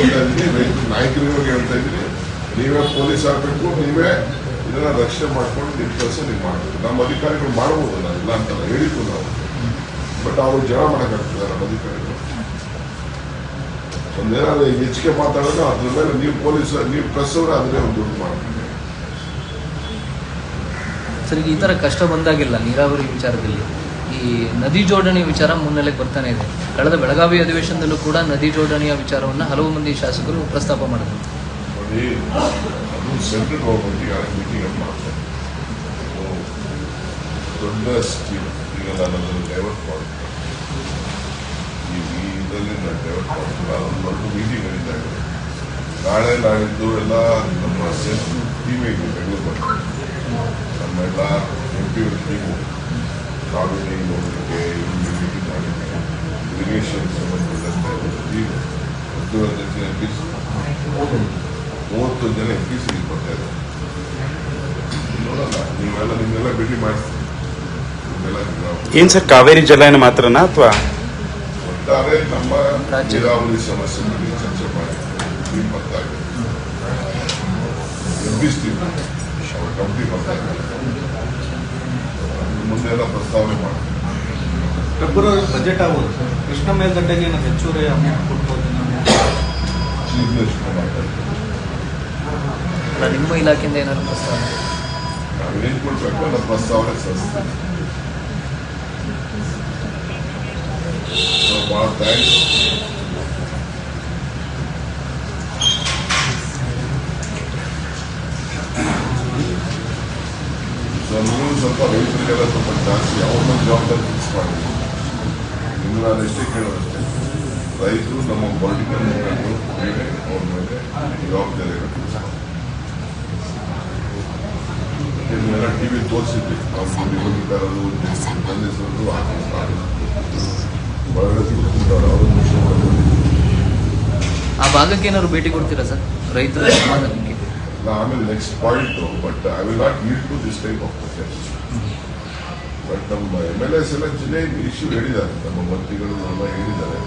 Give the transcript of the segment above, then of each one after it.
ಹೇಳ್ತಾ ಇದ್ದೀನಿ ರೈತರ ನಾಯಕರಿಗೆ ಹೇಳ್ತಾ ಇದ್ದೀನಿ ನೀವೇ ಪೊಲೀಸ್ ಆಗಬೇಕು, ನೀವೇ ಇದನ್ನ ರಕ್ಷಣೆ ಮಾಡ್ಕೊಂಡು ನಿಮ್ಮ ಕೆಲಸ ನೀವು ಮಾಡಬೇಕು. ನಮ್ಮ ಅಧಿಕಾರಿಗಳು ಮಾಡಬಹುದು ನಾನು ಇಲ್ಲ ಅಂತ ಹೇಳಿದ್ದು ನಾವು. ಬಟ್ ಅವ್ರು ಜನ ಮಾಡೋಕ್ಕಾಗ್ತದೆ ನಮ್ಮ ಅಧಿಕಾರಿಗಳು. ಒಂದೇನಾದ್ರು ಹೆಚ್ಚಿಗೆ ಮಾತಾಡೋದು ಅದ್ರ ಮೇಲೆ ನೀವು ಪೊಲೀಸ್, ನೀವು ಪ್ರೆಸ್ ಅವರು ಅದನ್ನೇ ಒಂದು ದುಡ್ಡು ಮಾಡ್ತೀವಿ ಸರ್ ಈ ಥರ ಕಷ್ಟ ಬಂದಾಗಿಲ್ಲ, ನೀರಾವರಿ ವಿಚಾರದಲ್ಲಿ? ನದಿ ಜೋಡಣೆ ವಿಚಾರ ಮುನ್ನೆಲೆಗೆ ಬರ್ತಾನೆ ಇದೆ. ಕಳೆದ ಬೆಳಗಾವಿ ಅಧಿವೇಶನದಲ್ಲೂ ಕೂಡ ನದಿ ಜೋಡಣೆಯ ವಿಚಾರವನ್ನು ಹಲವು ಮಂದಿ ಶಾಸಕರು ಪ್ರಸ್ತಾಪ ಮಾಡಿದರು. ಈ ಈ ನಾಳೆ ನಾಳಿದ್ದು ಎಲ್ಲ ನಮ್ಮ ಸೆಂಟ್ರಲ್ ಟೀಮ್ ಇದೆ ಬೆಂಗಳೂರು ಬರ್ತಾರೆ. ನಮ್ಮ ಎಂ ಪಿ ಟೀಮು ಕಾವೇರಿ ನೋಡಲಿಕ್ಕೆ ಇಲ್ಲಿ ಮೀಟಿಂಗ್ ಮಾಡಿದ್ದೆ ಇರಿಗೇಷನ್ ಸಂಬಂಧಪಟ್ಟಂತೆ ಹತ್ತುವರೆ ಎಂ ಪಿ ಮೂವತ್ತೊಂದು ಜನ ಎಂ ಪಿ ಸಿ ಬರ್ತಾ ನೀವೆಲ್ಲ ನಿಮ್ಮೆಲ್ಲ ಭೇಟಿ ಏನು ಸರ್, ಕಾವೇರಿ ಜಲಾಯನ ಮಾತ್ರನಾ ಅಥವಾ ಒಟ್ಟಾರೆ ನಮ್ಮ. ನೀರಾವರಿ ಸಮಸ್ಯೆ ಬಗ್ಗೆ ಚರ್ಚೆ ಮಾಡಿ ಬರ್ತಾ ಇದೆ ಕಮಿಟಿ ಬರ್ತಾ ಮುಂದೆ ಎಲ್ಲ ಪ್ರಸ್ತಾವನೆ ಮಾಡ್ತೀವಿ ಫೆಬ್ರವರಿ ಬಜೆಟ್ ಆಗೋದು ಸರ್ ಕೃಷ್ಣ ಮೇಲ್ದಂಡೆಗೆ ನಾವು ಹೆಚ್ಚುವರಿ ಅಮೌಂಟ್ ಕೊಡ್ಬೋದು ನಾವು ಚೀಫ್ ಮಿನಿಸ್ಟರ್ ಮಾತಾಡ್ತೀವಿ ಅಲ್ಲ, ನಿಮ್ಮ ಇಲಾಖೆಯಿಂದ ಏನಾದ್ರು ಪ್ರಸ್ತಾವ ನಾವೇನು ಕೊಡ್ಬೇಕು ನಮ್ಮ ಪ್ರಸ್ತಾವನೆ ಸಲ್ಲಿಸ್ತೀವಿ ಸೊ, ಭಾಳ ಥ್ಯಾಂಕ್ಸ್ ನೀವು ಸ್ವಲ್ಪ ರೈತರಿಗೆಲ್ಲ ಸ್ವಲ್ಪ ಜಾಸ್ತಿ ಅವ್ರನ್ನ ಜವಾಬ್ದಾರಿ ಫಿಕ್ಸ್ ಮಾಡಿ ನಿಮ್ಗೆ ನಾನು ಎಷ್ಟೇ ಕೇಳೋದಷ್ಟೇ ರೈತರು ನಮ್ಮ ಪೊಲಿಟಿಕಲ್ ಮುಖಂಡರು ಮೇಲೆ ಅವ್ರ ಮೇಲೆ ಜವಾಬ್ದಾರಿಗಳು ನೀವೆಲ್ಲ ಟಿ ವಿ ತೋರಿಸಿದ್ವಿ ಅವ್ರು ನಿಬಂಧಕಾರರು ಬಂಧಿಸೋದು ಒಳಗಡೆ ಕೂತ್ಕೊಂಡವ್ರು ಅವರು ಆ ಭಾಗಕ್ಕೆ ಏನಾದ್ರು ಭೇಟಿ ಕೊಡ್ತೀರಾ ಸರ್? ರೈತರ ಸಮಾಧಾನಕ್ಕೆ ಆಮೇಲೆ next point but I will not lead to this type of process but ನಮ್ಮ ಎಮ್ ಎಲ್ ಎಸ್ ಎಲ್ಲ ಜಿಲ್ಲೆ ಇಶ್ಯೂ ಹೇಳಿದ್ದಾರೆ ನಮ್ಮ ಮಂತ್ರಿಗಳು ಎಲ್ಲ ಹೇಳಿದ್ದಾರೆ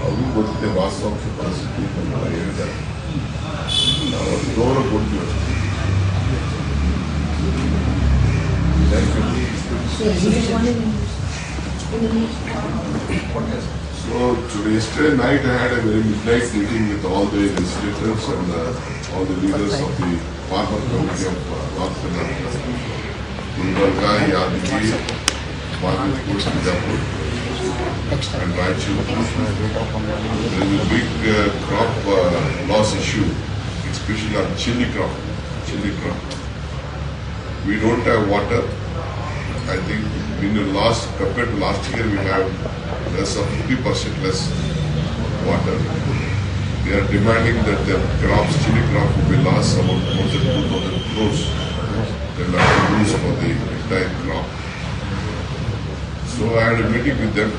ಅವ್ರಿಗೂ ಗೊತ್ತಿದೆ ವಾಸ್ತವಾಂಶ ಪರಿಸ್ಥಿತಿ ನಮ್ಮೆಲ್ಲ ಹೇಳಿದ್ದಾರೆ ನಾವು ಅದು ಗೌರವ ಕೊಡ್ತೀವಿ ಅಷ್ಟೇ. Thank you. So today, yesterday night I had a very midnight meeting with all the legislators and uh, all the leaders of the farmer community of uh, North Karnataka. Gulbarga, Yadgiri, Bhagatpur, Bijapur and Raichur. There is a big uh, crop uh, loss issue, especially on chili crop, chili crop. We don't have water. I think in the last, compared to last year, we have less of 50% less water. They are demanding that the crops, chili crop will be about more than 2,000 crores. They will have to lose for the entire crop. So I had a meeting with them.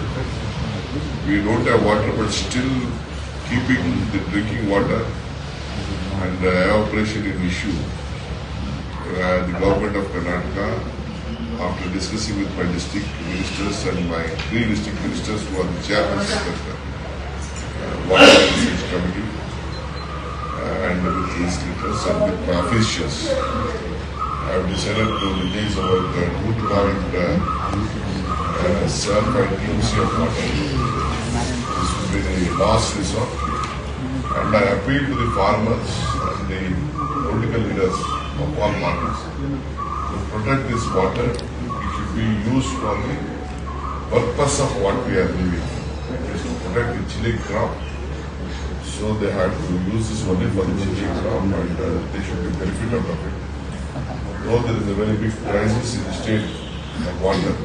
We don't have water, but still keeping the drinking water and uh, evaporation is issue. Uh, the government of Karnataka, after discussing with my district ministers and my three district ministers who are the chairmen of the uh, water sewage committee, uh, and with the legislators and with my officials, I have decided to release about uh, two point uh, uh, point TMC of. This will be the last resort. And I appeal to the farmers and the political leaders of all parties to protect this water. It should be used for the purpose of what we are living. It is to protect the chili crop. So they have to use this only for the chili crop and uh, they should be benefit out of it. Though there is a very big crisis in the state of water,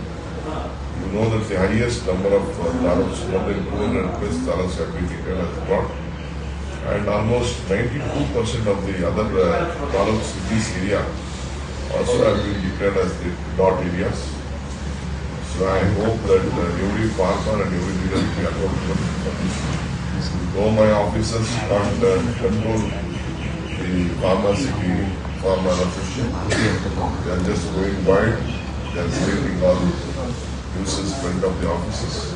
you know that the highest number of uh, taluks, more than 200 plus taluks have been declared as. And almost 92% of the other uh, taluks in this area also have been declared as the dot areas. So I hope that uh, every farmer and every leader will be accountable for this. Though my officers can't uh, control the farmer city, farmer association, they are just going wild, they are creating all in front of the offices.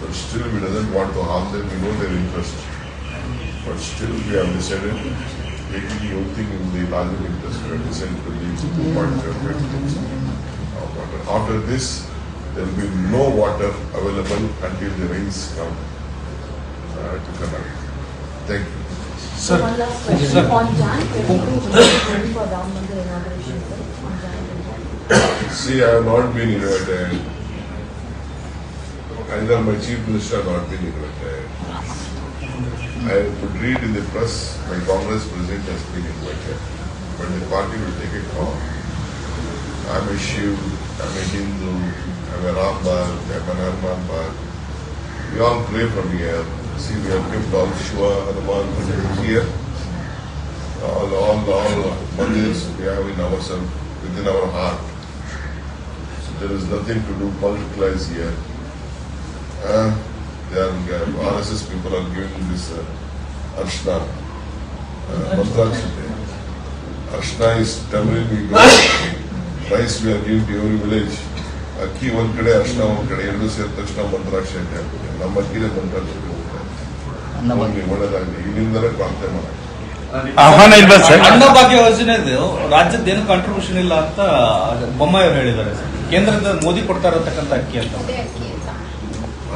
But still, we doesn't want to harm them, we know their interest. but still we have decided, taking everything in the larger interest, we have decided to leave two point seven of water. After this, there will be no water available until the rains come uh, to Karnataka. Thank you. Sir, One last question. sir. On Jan 22, which is ready for Ram Mandir inauguration, sir, on Jan See, I have not been invited. Uh, either my chief minister have not been invited. I could read in the press, my Congress president has been invited, but the party will take it call. I'm a Shiv, I'm a Hindu, I'm a Rambal, I'm an Armanbal. We all pray from here. See, we have kept all Shiva, Hanuman here. All, all, all mandirs we have in ourselves, within our heart. So there is nothing to do politicalize here. Uh, they are, The RSS people are giving this uh, Arshna, uh. Arshna. Is tamarind we go. Rice we are giving to every village. ಅಕ್ಕಿ ಒಂದ್ ಕಡೆ ಅರ್ಶನ ಒಂದ್ ಕಡೆ ಎರಡು ಸೇರಿದ ತಕ್ಷಣ ಮಂತ್ರಾಕ್ಷಿ ಅಂತ ಹೇಳ್ಬೋದು ನಮ್ಮ ಅಕ್ಕಿನೇ ಮಂತ್ರಾಕ್ಷಿ ನಮಗೆ ಒಳ್ಳೇದಾಗಲಿ ಇಲ್ಲಿಂದಲೇ ಪ್ರಾರ್ಥನೆ ಮಾಡಿ ಆಹ್ವಾನ ಇಲ್ಲ ಸರ್. ಅನ್ನಭಾಗ್ಯ ಯೋಜನೆದು ರಾಜ್ಯದ ಏನು ಕಾಂಟ್ರಿಬ್ಯೂಷನ್ ಇಲ್ಲ ಅಂತ ಬೊಮ್ಮಾಯಿ ಅವರು ಹೇಳಿದ್ದಾರೆ ಸರ್. ಕೇಂದ್ರದಿಂದ ಮೋದಿ ಕೊಡ್ತಾ ಇರತಕ್ಕಂಥ ಅಕ್ಕಿ ಅಂತ.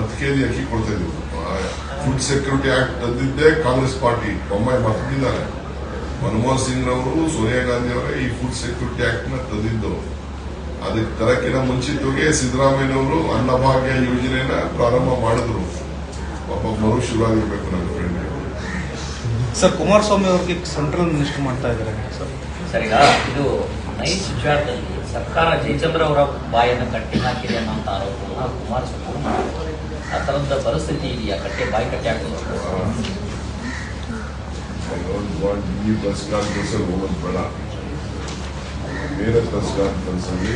ಹತ್ತು ಕೆ ಜಿ ಅಕ್ಕಿ ಕೊಡ್ತಾ ಇದ್ದೀವಿ ಫುಡ್ ಸೆಕ್ಯೂರಿಟಿ ಆಕ್ಟ್ ತಂದಿದ್ದೇ ಕಾಂಗ್ರೆಸ್ ಪಾರ್ಟಿ. ಬೊಮ್ಮಾಯಿ ಮರ್ತಿದ್ದಾರೆ ಮನಮೋಹನ್ ಸಿಂಗ್ ರವರು ಸೋನಿಯಾ ಗಾಂಧಿ ಅವರೇ ಈ ಫುಡ್ ಸೆಕ್ಯೂರಿಟಿ ಆಕ್ಟ್ನ ತಂದಿದ್ದು. ಅದಕ್ಕೆ ತರಕಿನ ಮುಂಚಿತವಾಗಿ ಸಿದ್ದರಾಮಯ್ಯನವರು ಅನ್ನಭಾಗ್ಯ ಯೋಜನೆನ ಪ್ರಾರಂಭ ಮಾಡಿದ್ರು. ಪಾಪ ಮರು ಶುರುವಾಗಿರ್ಬೇಕು ನನ್ನ ಫ್ರೆಂಡ್ ಸರ್ ಕುಮಾರಸ್ವಾಮಿ ಅವ್ರಿಗೆ ಸೆಂಟ್ರಲ್ ಮಿನಿಸ್ಟರ್ ಮಾಡ್ತಾ ಇದ್ದಾರೆ. ಸರ್ ಸರ್ ಈಗ ಇದು ನೈಸ್ ವಿಚಾರದಲ್ಲಿ ಸರ್ಕಾರ ಜಯಚಂದ್ರ ಅವರ ಬಾಯನ್ನು ಕಟ್ಟಿ ಹಾಕಿದೆ ಅನ್ನೋ ಆರೋಪವನ್ನು ಕುಮಾರಸ್ವಾಮಿ ಅವರು ಮಾಡಿದ್ದಾರೆ. ಆ ಥರದ ಪರಿಸ್ಥಿತಿ ಇದೆಯಾ? ಕಟ್ಟೆ ಬಾಯಿ ಕಟ್ಟೆ ಹಾಕೊಂಡು ಈ ಬಸ್ ಕಾನ್ಫರೆನ್ಸಲ್ಲಿ ಹೋಗೋದು ಬೇಡ ಬೇರೆ ಪ್ರೆಸ್ ಕಾನ್ಫರೆನ್ಸಲ್ಲಿ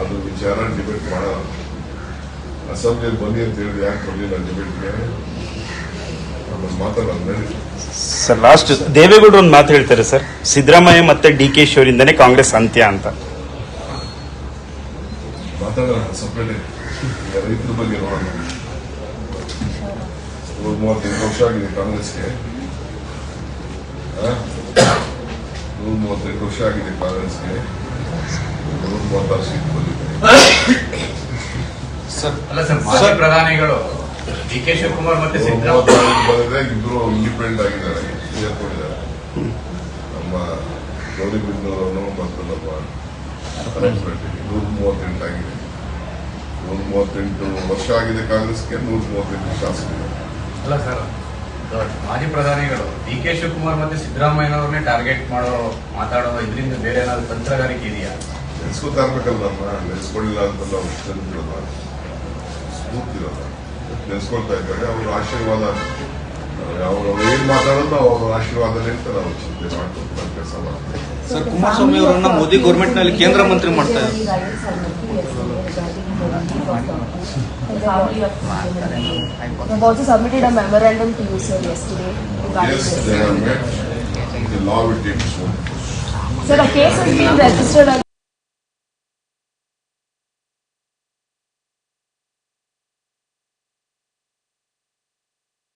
ಅದು ವಿಚಾರ ಡಿಬೇಟ್ ಮಾಡೋಣ ಅಸೆಂಬ್ಲಿಯಲ್ಲಿ ಬನ್ನಿ ಅಂತ ಹೇಳಿ ಯಾಕೆ ಬರಲಿಲ್ಲ ಡಿಬೇಟ್ಗೆ. ಸರ್ ಲಾಸ್ಟ್ ದೇವೇಗೌಡರು ಒಂದು ಮಾತು ಹೇಳ್ತಾರೆ ಸರ್ ಸಿದ್ದರಾಮಯ್ಯ ಮತ್ತೆ ಡಿ ಕೆ ಶಿ ಅವರಿಂದನೇ ಕಾಂಗ್ರೆಸ್ ಅಂತ್ಯ ಅಂತ. ಮಾತಾಡೋಣ ಸಪ್ರೇಟ್ ರೈತರ ಬಗ್ಗೆ ನೋಡೋಣ. ನೂರ ಮೂವತ್ತೈದು ವರ್ಷ ಆಗಿದೆ ಕಾಂಗ್ರೆಸ್ಗೆ? ನೂರ ಮೂವತ್ತೈದು ವರ್ಷ ಆಗಿದೆ ಕಾಂಗ್ರೆಸ್ಗೆ ನೂರ ಮೂವತ್ತಾರು ಸೀಟ್ ಬಂದಿದೆ ಸರ್ ಅಲ್ಲ ಸರ್ ಮಾಜಿ ಪ್ರಧಾನಿಗಳು ಡಿ ಕೆ ಶಿವಕುಮಾರ್ ಮತ್ತೆ ಮೂವತ್ತಾರು ಬಂದಿದೆ ಇಬ್ರು ಇಂಡಿಪೆಂಡೆಂಟ್ ಆಗಿದ್ದಾರೆ ಸೇರ್ಕೊಂಡಿದ್ದಾರೆ ನಮ್ಮ ಮತ್ತು ನಮ್ಮ ಅನಂತಪೇಟೆ ನೂರ ಮೂವತ್ತೆಂಟು ಆಗಿದೆ ನೂರ ಮೂವತ್ತೆಂಟು ವರ್ಷ ಆಗಿದೆ ಕಾಂಗ್ರೆಸ್ಗೆ ನೂರ ಮೂವತ್ತೆಂಟು ಶಾಸಕರು. ಅಲ್ಲ ಸರ್ ಮಾಜಿ ಪ್ರಧಾನಿಗಳು ಡಿ ಕೆ ಶಿವಕುಮಾರ್ ಮತ್ತೆ ಸಿದ್ದರಾಮಯ್ಯನವ್ರನ್ನೇ ಟಾರ್ಗೆಟ್ ಮಾಡೋ ಮಾತಾಡೋ ಇದರಿಂದ ಬೇರೆ ಏನಾದ್ರು ತಂತ್ರಗಾರಿಕೆ ಇದೆಯಾ? ನೆನೆಸ್ಕೊತಾ ಇರ್ಬೇಕಲ್ಲ ನಮ್ಮ ನೆನೆಸ್ಕೊಳ್ಳಿಲ್ಲ ಅಂತ ನಾವು ತಂದಿರೋದ ನೆನೆಸ್ಕೊಳ್ತಾ ಇದ್ದಾರೆ ಅವ್ರ ಆಶೀರ್ವಾದ. ಅವರು ಅವ್ರು ಏನ್ ಮಾತಾಡೋದು ಅವ್ರ ಆಶೀರ್ವಾದನೇ ಅಂತ ನಾವು ಚಿಂತೆ ಮಾಡ್ಕೊಂಡು ಕೆಲಸ ಮಾಡ್ತೀವಿ ಸರ್ ಕುಮಾರಸ್ವಾಮಿ ಅವರನ್ನ ಮೋದಿ ಗೌರ್ಮೆಂಟ್ನಲ್ಲಿ ಕೇಂದ್ರ ಮಂತ್ರಿ ಮಾಡ್ತಾ ಇದ್ದಾರೆ. They've also submitted a memorandum to you, sir, yesterday regarding Yes, they this. met. The law will take its own course. Sir, a case has been registered